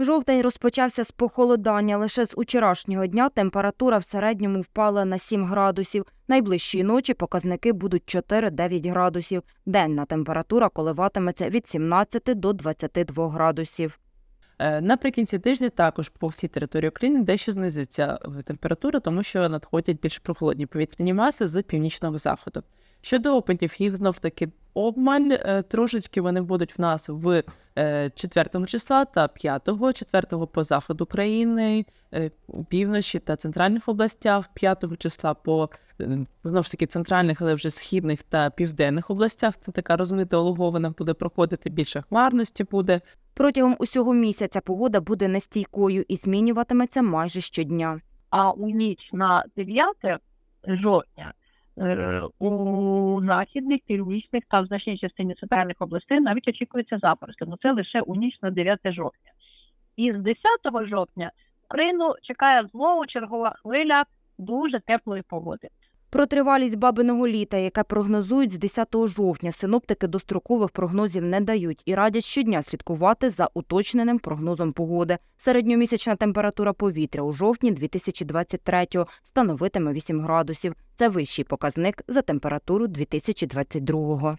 Жовтень розпочався з похолодання. Лише з учорашнього дня температура в середньому впала на 7 градусів. Найближчої ночі показники будуть 4-9 градусів. Денна температура коливатиметься від 17 до 22 градусів. Е, Наприкінці тижня також по всій території України дещо знизиться е, температура, тому що надходять більш прохолодні повітряні маси з північного заходу. Щодо опитів, їх знов таки обмаль. Е, Трошечки вони будуть в нас в 4 числа та 5, 4 по заходу країни, е, півночі та центральних областях, 5 числа по е, знову ж таки центральних, але вже східних та південних областях. Це така розмита ологовина буде проходити більше хмарності буде. Протягом усього місяця погода буде нестійкою і змінюватиметься майже щодня. а у ніч на 9 жовтня е, у західних, північних та в значній частині центральних областей навіть очікується запорозки. Ну це лише у ніч на 9 жовтня. І з 10 жовтня Україну чекає знову чергова хвиля дуже теплої погоди. Про тривалість бабиного літа, яке прогнозують з 10 жовтня, синоптики дострокових прогнозів не дають і радять щодня слідкувати за уточненим прогнозом погоди. Середньомісячна температура повітря у жовтні 2023-го становитиме 8 градусів. Це вищий показник за температуру 2022-го.